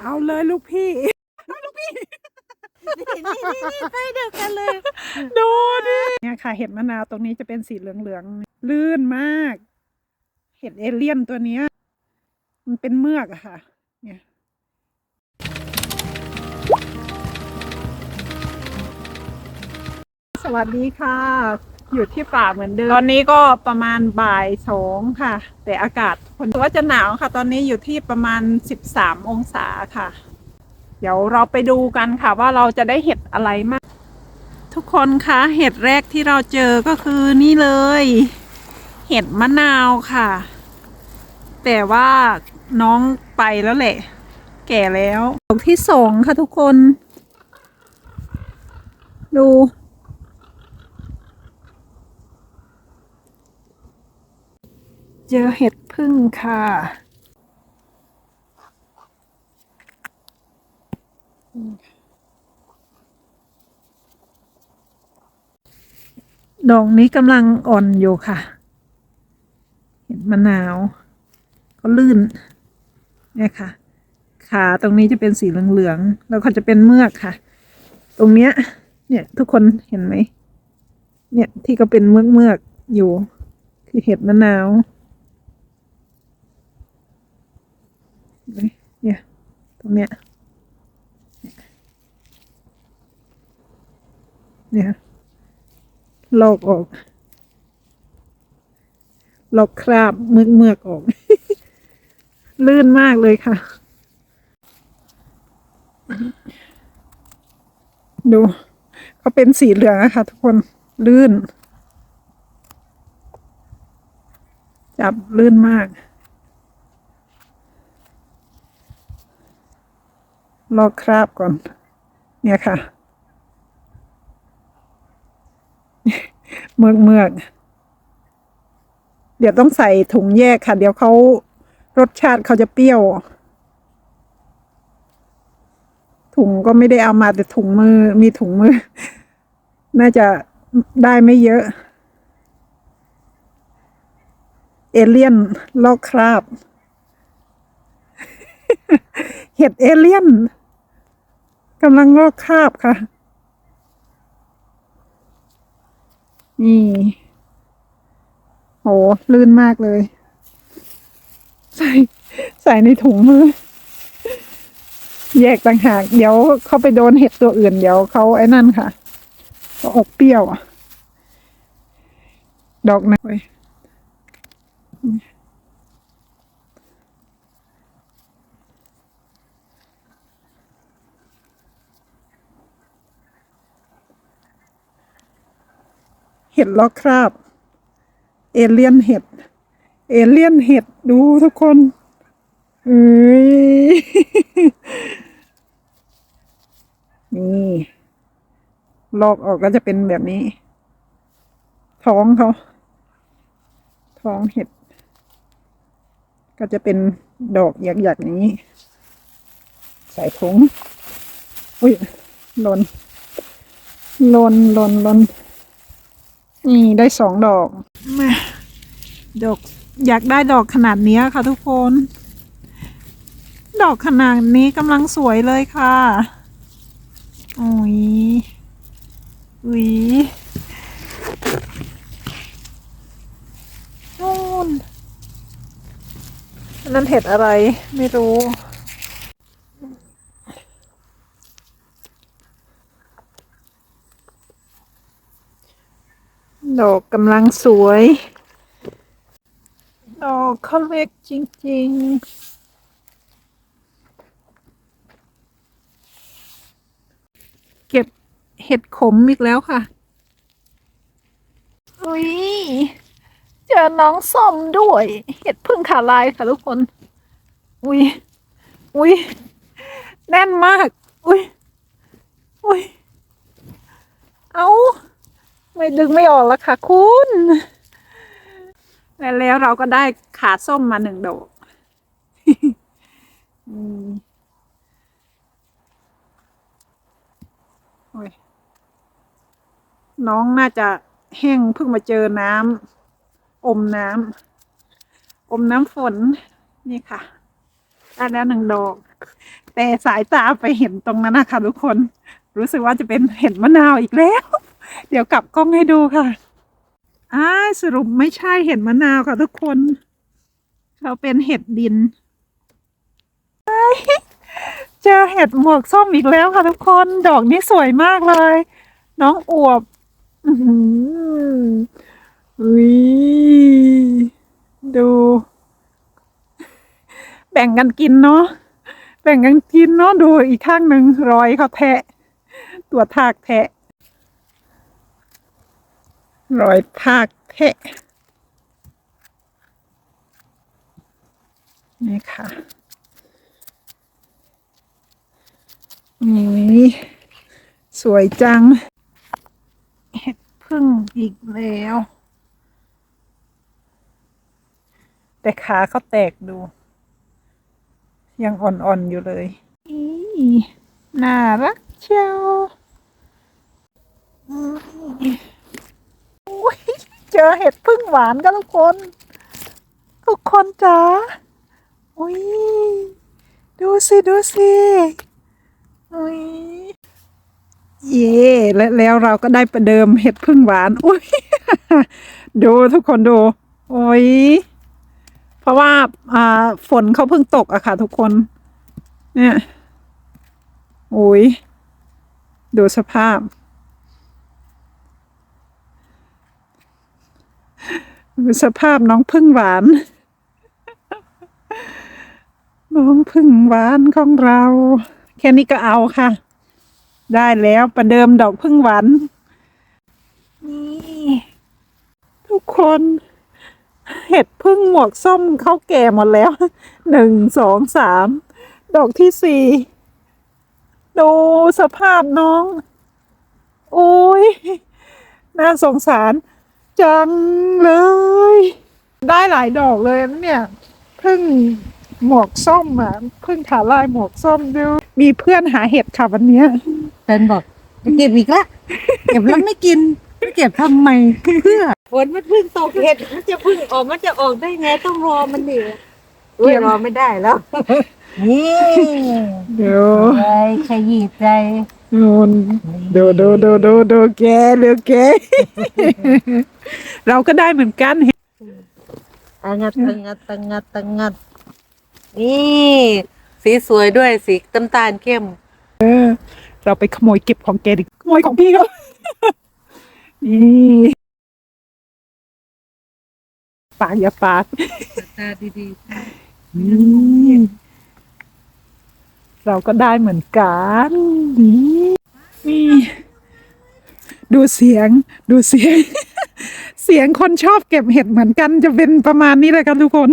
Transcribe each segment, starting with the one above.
เอาเลยลูกพี่ นี่นี่นี่ใกล้เดียวกันเลย ดูดิเนี่ยค่ะ เห็ดมะนาวตรงนี้จะเป็นสีเหลืองๆ ลื่นมาก เห็ดเอเลี่ยนตัวเนี้ย มันเป็นเมือกอะค่ะ เนี่ยสวัสดีค่ะ อยู่ที่ป่าเหมือนเดิม ตอนนี้ก็ประมาณบ่ายสองค่ะ แต่อากาศคนว่าจะหนาวค่ะ ตอนนี้อยู่ที่ประมาณสิบสามองศาค่ะ เดี๋ยวเราไปดูกันค่ะว่าเราจะได้เห็ดอะไรมาก ทุกคนคะเห็ดแรกที่เราเจอก็คือนี่เลย เห็ดมะนาวค่ะ แต่ว่าน้องไปแล้วแหละ แก่แล้วดอกที่สองค่ะทุกคน ดู เจอเห็ดพึ่งค่ะ ดอกนี้กำลังอ่อนอยู่ค่ะ เห็นมะนาว ก็ลื่นเนี่ยค่ะ ขาตรงนี้จะเป็นสีเหลืองๆ แล้วก็จะเป็นเมือกค่ะ ตรงเนี้ย เนี่ยทุกคนเห็นไหม เนี่ยที่ก็เป็นเมือกๆอยู่ คือเห็ดมะนาว เห็นไหมเนี่ยตรงเนี้ยเนี่ยลอกออกลอกคราบเมือกเมือกๆออก ลื่นมากเลยค่ะ ดูเขาเป็นสีเหลืองอะค่ะทุกคนลื่น จับลื่นมาก ลอกคราบก่อน เนี่ยค่ะ เมือกเมือกเดี๋ยวต้องใส่ถุงแยกค่ะ เดี๋ยวเขารสชาติเขาจะเปรี้ยว ถุงก็ไม่ได้เอามาแต่ถุงมือ มีถุงมือ น่าจะได้ไม่เยอะ เอเลี่ยนลอกคราบ เห็ดเอเลี่ยน กำลังลอกคาบค่ะ นี่ โห ลื่นมากเลย ใส่ใส่ในถุงมือ แยกต่างหาก เดี๋ยวเขาไปโดนเห็ดตัวอื่น เดี๋ยวเขาไอ้นั่นค่ะเขาอกเปรี้ยวอะดอกนะเว้ย เห็ดลอกคราบ เอเลี่ยนเห็ด เอเลี่ยนเห็ดดูทุกคนเอ้ยนี่ลอกออกก็จะเป็นแบบนี้ ท้องเขา ท้องเห็ด ก็จะเป็นดอกหยักๆอย่างนี้ ใส่ถุงอุ้ยหล่นหล่นหล่นหล่น นี่ได้สองดอกมาดอกอยากได้ดอกขนาดนี้ค่ะทุกคน ดอกขนาดนี้กำลังสวยเลยค่ะโอ้ยอุ้ยนู่นนั่นเห็ดอะไรไม่รู้ ดอกกำลังสวย ดอกเขาเล็กจริง ๆ เก็บเห็ดขมอีกแล้วค่ะ อุ้ย เจอน้องส้มด้วย เห็ดพึ่งขาลายค่ะทุกคน อุ้ย อุ้ย แน่นมาก อุ้ย อุ้ย เอา ไม่ดึงไม่ออกแล้วค่ะคุณแล้วเราก็ได้ขาส้มมาหนึ่งดอกน้องน่าจะแห้งเพิ่งมาเจอน้ำอมน้ำอมน้ำฝนนี่ค่ะได้แล้วหนึ่งดอก แต่สายตาไปเห็นตรงนั้นนะคะทุกคน รู้สึกว่าจะเป็นเห็ดมะนาวอีกแล้ว เดี๋ยวกลับกล้องให้ดูค่ะอ่าสรุปไม่ใช่เห็ดมะนาวค่ะทุกคนเขาเป็นเห็ดดิน เจอเห็ดหมวกส้มอีกแล้วค่ะทุกคน ดอกนี้สวยมากเลย น้องอวบอืดู แบ่งกันกินเนาะ แบ่งกันกินเนาะ ดูอีกข้างหนึ่งรอยเขาแทะ ตัวทากแทะ รอยทากแทะนี่ค่ะนี่สวยจัง เห็ดพึ่งอีกแล้ว แต่ขาเขาแตกดู ยังอ่อนๆอยู่เลยอีน่ารักเชียว เจอเห็ดพึ่งหวานกันทุกคน ทุกคนจ๋าอุ้ยดูสิดูสิอุ้ยเย่และแล้วเราก็ได้ประเดิมเห็ดพึ่งหวานอุ้ยดูทุกคนดูโอ้ยเพราะว่าอ่าฝนเขาเพิ่งตกอะค่ะ ทุกคน เนี่ยโอ้ยดูสภาพ ดู สภาพน้องพึ่งหวาน น้องพึ่งหวานของเรา แค่นี้ก็เอาค่ะ ได้แล้วประเดิมดอกพึ่งหวานนี่ทุกคน เห็ดพึ่งหมวกส้มเข้าแก่หมดแล้วหนึ่งสองสามดอกที่สี่ดูสภาพน้อง โอ้ยน่าสงสาร จังเลย ได้หลายดอกเลยนะเนี่ยพึ่งหมวกส้มอะพึ่งขาลายหมวกส้มดู มีเพื่อนหาเห็ดค่ะวันเนี้ยแฟนบอกจะเก็บอีกละเก็บแล้วไม่กินไม่เก็บทำไมเพื่อฝนมันเพิ่งตกเห็ดมันจะเพิ่งออกมันจะออกได้ไงต้องรอมันดิเว้ยรอไม่ได้แล้วนี่เดี๋ยวใจขยี้ใจ นูนดูดูดูดูดูแกเลือแก เราก็ได้เหมือนกันเห็นตังัดตังัดตังัดตังัด นี่ สีสวยด้วยสีน้ำตาลเข้ม เราไปขโมยเก็บของแกดิขโมยของพี่เขา นี่ปากอย่าปากตาดีนี่ เราก็ได้เหมือนกันนี่นี่ดูเสียง ดูเสียง เสียงคนชอบเก็บเห็ดเหมือนกัน จะเป็นประมาณนี้เลยครับทุกคน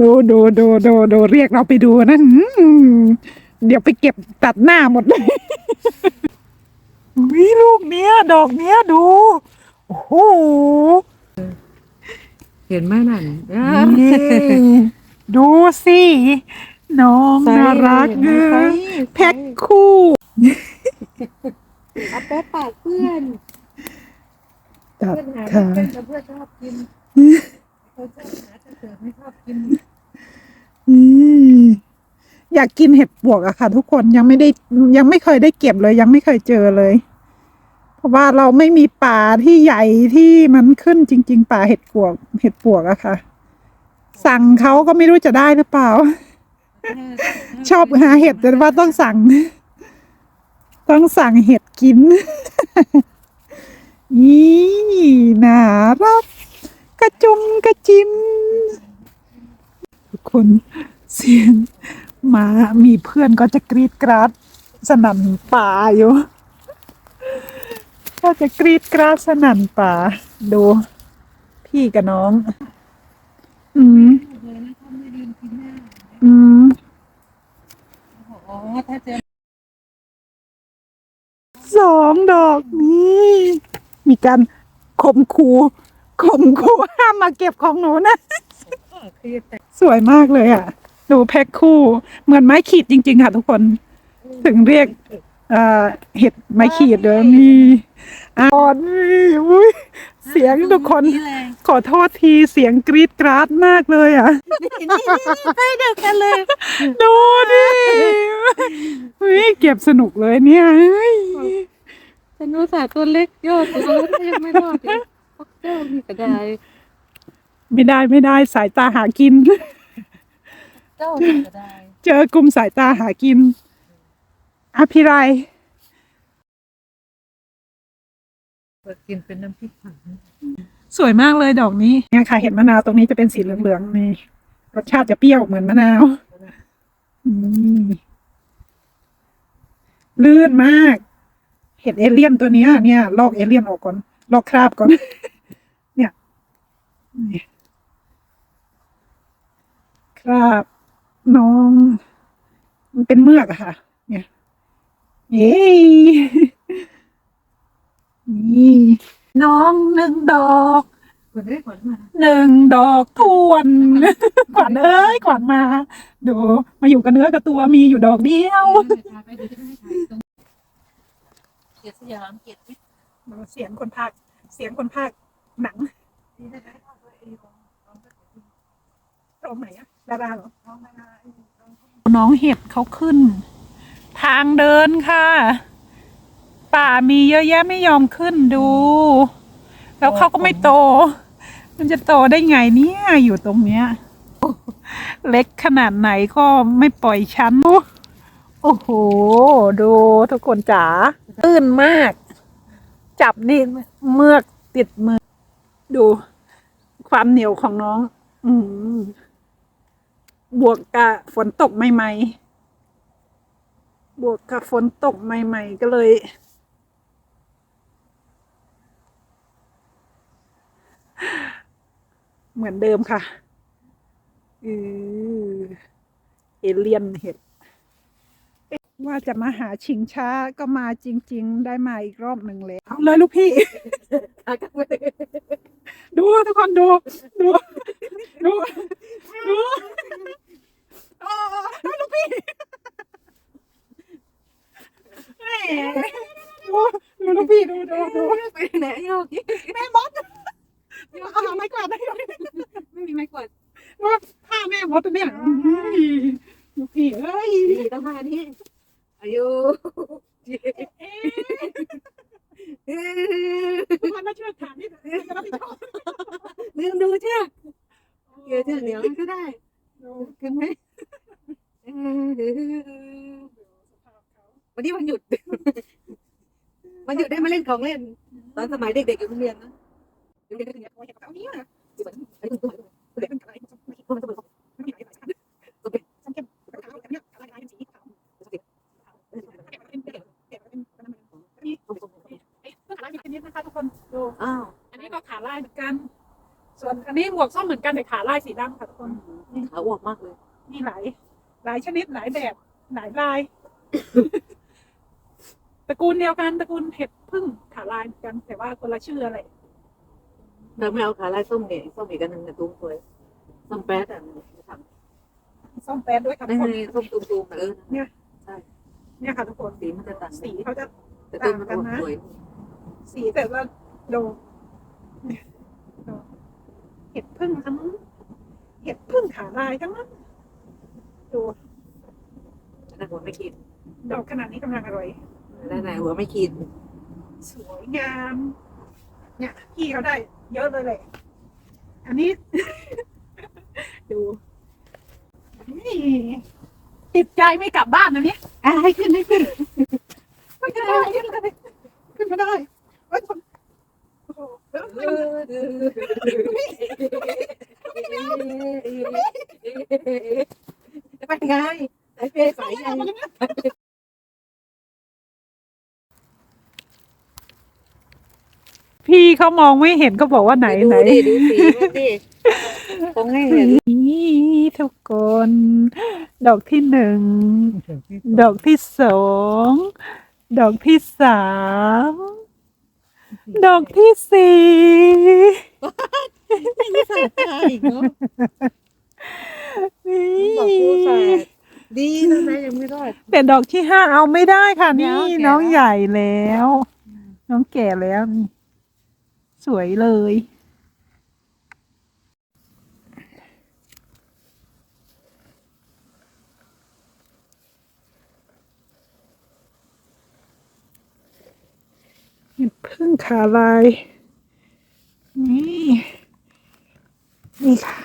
ดูดูดูดูดูเรียกเราไปดูนะอืมเดี๋ยวไปเก็บตัดหน้าหมดเลยวิลูกเนี้ย ดอกเนี้ยดู โอ้โหๆเห็นไหมนั่นอ่านี่ ดูสิ น้องใส่น่ารักเนใส่อะใส่แพ็คคู่ เอาแป๊ะปากเพื่อนตัดเพื่อนหาค่ะ เพื่อนแต่เพื่อนชอบกินเขาชอบหาแต่เสือไม่ชอบกินอืมอยากกินเห็ดปวกอะค่ะ ทุกคนยังไม่ได้ยังไม่เคยได้เก็บเลย ยังไม่เคยเจอเลย เพราะว่าเราไม่มีป่าที่ใหญ่ที่มันขึ้นจริง ๆ ป่าเห็ดปวก เห็ดปวกอะค่ะ สั่งเขาก็ไม่รู้จะได้หรือเปล่า ชอบหาเห็ดแต่ว่าต้องสั่ง ต้องสั่งเห็ดกินนี่น่ารักกระจุมกระจิมทุกคนเสียงหมามีเพื่อนก็จะกรีดกราดสนั่นป่าอยู่ ก็จะกรีดกราดสนั่นป่า ดู พี่กับน้อง อืมอืมอ๋อถ้าเจอสองดอกนี้ มีการข่มคูข่มคูห้ามมาเก็บของหนูนะ สวยมากเลยอะ ดูแพ็คคู่ เหมือนไม้ขีดจริง ๆ ค่ะทุกคน ถึงเรียก อ่าเห็ดไม้ขีดเด้อมีอ่อนอุ้ยเสียงทุกคน นี่เลยขอโทษทีเสียงกรีดกราดมากเลยอะ นี่นี่ใกล้เดียวกันเลยดูดิเฮ้ยเก็บสนุกเลยเนี่ยเฮ้ยฉันรู้สาตัวเล็กโยกตัวเล็กยังไม่รอดเลยพวกเจ้ามีกระไดไม่ได้ไม่ได้สายตาหากิน เจ้ามีกระไดเจอกลุ่มสายตาหากิน อภิไรเปิดกินเป็นน้ำพริกผังสวยมากเลยดอกนี้เนี่ยค่ะ เห็นมะนาวตรงนี้จะเป็นสีเหลืองๆนี่รสชาติจะเปรี้ยวเหมือนมะนาวอืมลื่นมาก เห็ดเอเลี่ยนตัวเนี้ยเนี่ย ลอกเอเลี่ยนออกก่อน ลอกคราบก่อน เนี่ยนี่คราบน้อง มันเป็นเมือกอะค่ะ เนี่ยเย้นี่น้องหนึ่งดอกขนได้ขนมาหนึ่งดอกทวนขวัญเอ้ยขวัญมาดูมาอยู่กับเนื้อกับตัวมีอยู่ดอกเดียวไปดูที่ไม่ถ่ายตรงเกียรติสยามเกียรติวิทย์เสียงคนภาคเสียงคนภาคหนังนี่ได้ไหมเข้าตัวเองลองลองสักทีตรงไหนอะดาราเหรอน้องเห็ดเขาขึ้น ทางเดินค่ะ ป่ามีเยอะแยะไม่ยอมขึ้นดู แล้วเขาก็ไม่โต มันจะโตได้ไงเนี่ยอยู่ตรงเนี้ย เล็กขนาดไหนก็ไม่ปล่อยฉันโอ้โห ดูทุกคนจ๋าตื้นมาก จับนี่เมือกติดมือ ดู ความเหนียวของน้อง อืบวกกับฝนตกใหม่ๆ บวกกับฝนตกใหม่ ๆ ก็เลย เหมือนเดิมค่ะอือเอเลียนเห็ด ว่าจะมาหาชิงช้าก็มาจริง ๆ ได้มาอีกรอบหนึ่งแล้วเอาเลยลูกพี่ ดูทุกคนดู ดู ดู ดูอ๋อดูลูกพี่ แหมดูดูลูพี่ดูดูดูไปไหนโยกแม่มดเอาหาไม้กวาดได้ไหมไม่มีไม้กวาดว่าฆ่าแม่มดตัวเนี่ยอุ้ยลูกพี่เอ้ยดีต้องมานี่อายุเอ๊ะทุกคนมาช่วยถามนี่จะรับผิดชอบลืมดูเชื่อเกี่ยวเชือเหนียวก็ได้ดูขึ้นไหม วันนี้วันหยุด วันหยุดได้มาเล่นของเล่น ตอนสมัยเด็กๆอยู่โรงเรียนนะเด็กๆก็อย่างเงี้ยเอาเห็ดเอานี้นะไอ้ตุ้มตุ้มเด็กเป็นอะไรไม่ตุ้มตุ้มมีหลายสายพันธุ์ส้มเข้มขาวแต่เนี่ยลายลายเป็นสีขาวขาลายมีชนิดนะคะทุกคนดูอ้าวอันนี้ก็ขาลายเหมือนกัน ส่วนอันนี้หมวกส้มเหมือนกันแต่ขาลายสีดำค่ะทุกคนขาอวกมากเลย มีหลายหลายชนิดหลายแบบหลายลายต ระกูลเดียวกันตระกูลเห็ดพึ่งขาลายเหมือนกัน แต่ว่าคนละชื่ออะไรเธอไม่เอาขาลายส้มเนี่ยส้มอีกอันหนึ่งเนี่ยตุ้มสวยส้มแป๊ดอะทำส้มแปดด้วยค่ะทุนี่กคนนี่ส้มตุ้มตุ้มเออเนี่ยค่ะทุกคนสีมันจะต่างสีเขาจะแต่ตุ้มมันอวกสวยสีแต่ละโดเห็ดพึ่งทั้งเห็ดพึ่งขาลายทั้งนั้นดูแต่หัวไม่ขีดดอกขนาดนี้กำลังอร่อย ได้ไหนหัวไม่ขีดสวยงาม เนี่ยพี่เขาได้ เยอะเลยแหละ อันนี้ ดูนี่ติดใจไม่กลับบ้านนะเนี่ยอะให้ขึ้นให้ขึ้นไม่ได้ขึ้นไม่ได้ขึ้นไม่ได้เอ้ยโอ้โหเป็นไงสายเปย์สายยัง พี่เขามองไม่เห็นก็บอกว่าไหนดูไหนดิดูสีมันดิคงให้เห็นนี่ทุกคน ดอกที่หนึ่ง ดอกที่สอง ดอกที่สาม ดอกที่สี่ไม่สะใจอีกเนาะนี่บอกกูสาดดีแล้วนะยังไม่รอดแต่ดอกที่ห้าเอาไม่ได้ค่ะเดี๋นี่ยวแก่น้องแล้วใหญ่แล้ว น้องแก่แล้วนี่ สวยเลย เห็ดพึ่งขาลาย นี่ นี่ค่ะ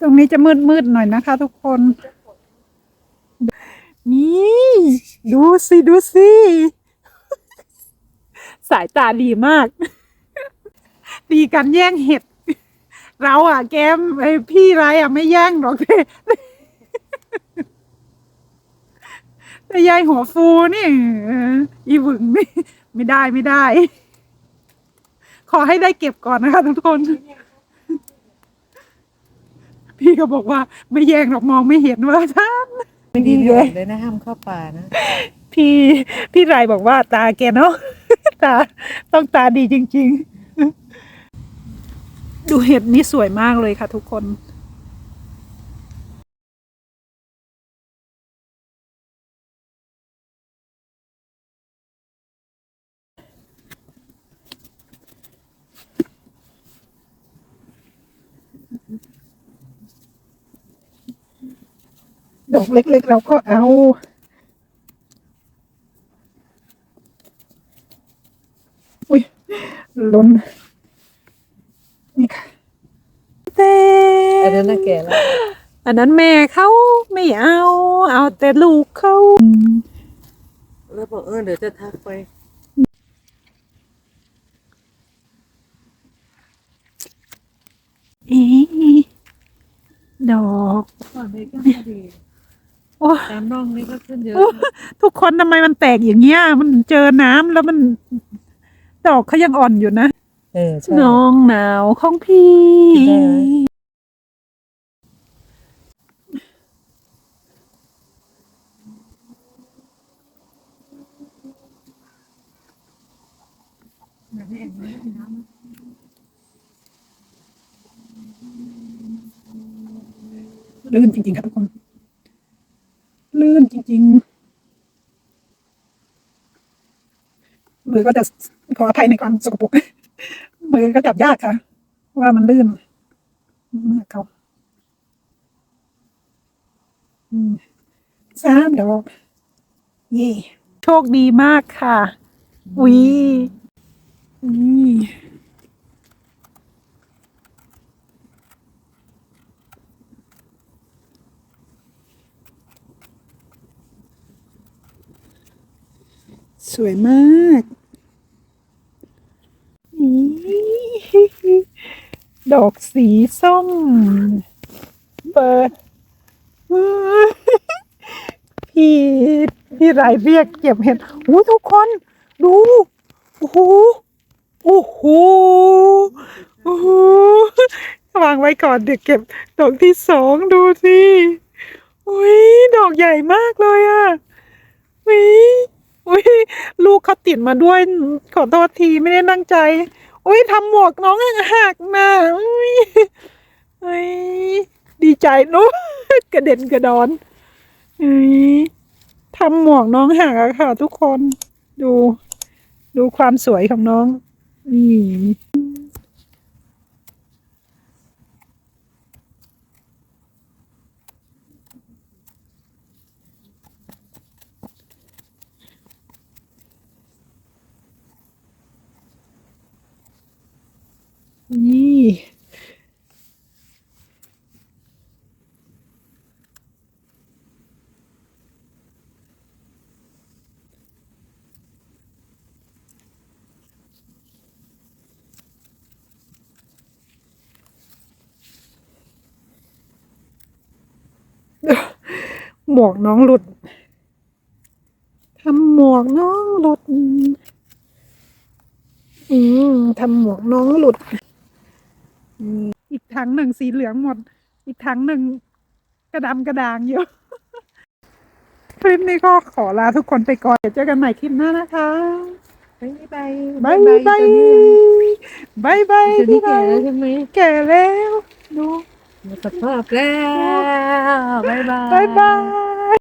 ตรงนี้จะมืดมืดหน่อยนะคะทุกคน นี่ ดูสิ ดูสิ สายตาดีมาก ดีกันแย่งเห็ด เราอะ แกมไอพี่ไรอะไม่แย่งหรอกแต่แต่ยายหัวฟูนี่เอออีหวึงไม่ไม่ได้ไม่ได้ ขอให้ได้เก็บก่อนนะคะทุกคนพี่ก็บอกว่าไม่แย่งหรอกมองไม่เห็นว่าท่านไม่ดีนี่เลไงยเลยนะห้ามเข้าป่านะ พี่พี่ไรบอกว่าตาแกเนาะ ตา ต้องตาดีจริง ๆ ดูเห็ดนี่สวยมากเลยค่ะทุกคนดอกเล็กๆเราก็เอา อุ้ย ล้น นี่ค่ะแต่อันนั้นน่ะแก่แล้วอันนั้นแม่เขาไม่เอา เอาแต่ลูกเขา แล้วบอกเออเดี๋ยวจะทักไปอีดอก ก่อนนี้ก็ดีโอ้ตามน่องนี่ก็ขึ้นเยอะโอ้ทุกคนทำไมมันแตกอย่างเงี้ย มันเจอน้ำแล้วมัน ดอกเขายังอ่อนอยู่นะ เออใช่น้องหนาวของพี่ได้ไหมลื่นจริงๆครับทุกคน ลื่นจริง ๆ มือก็จะขออภัยในความสกปรกมือก็จับยากค่ะเพราะว่ามันลื่นมากเขาอืมสามดอกเย่โชคดีมากค่ะวินี่สวยมากนี่ ดอกสีส้ม เปิด พี่พี่ไรเรียกเก็บเห็ดโอ้ทุกคน ดู โอ้โห โอ้โห โอ้โห วางไว้ก่อนเดี๋ยวเก็บ ดอกที่สองดูสิ อุ้ย ดอกใหญ่มากเลยอะอุ้ย อุ้ยลูกเขาติดมาด้วย ขอโทษทีไม่ได้ตั้งใจ อุ้ยทำหมวกน้องหักนะอุ้ยอุ้ยดีใจนุ๊กระเด็นกระดอนอุ้ยทำหมวกน้องหักอะค่ะ ทุกคน ดู ดูความสวยของน้องนี่ หมวกน้องหลุดทำหมวกน้องหลุด อืมทำหมวกน้องหลุดอืมอีกถังหนึ่งสีเหลืองหมด อีกถังหนึ่งกระดำกระด่างอยู่คลิปนี้ก็ขอลาทุกคนไปก่อน เดี๋ยวเจอกันใหม่คลิปหน้านะคะบายบายบายบายบายบายตัวนี้แก่แล้วใช่ไหมแก่แล้วดู หมดสภาพแล้ว บ๊ายบาย บ๊ายบาย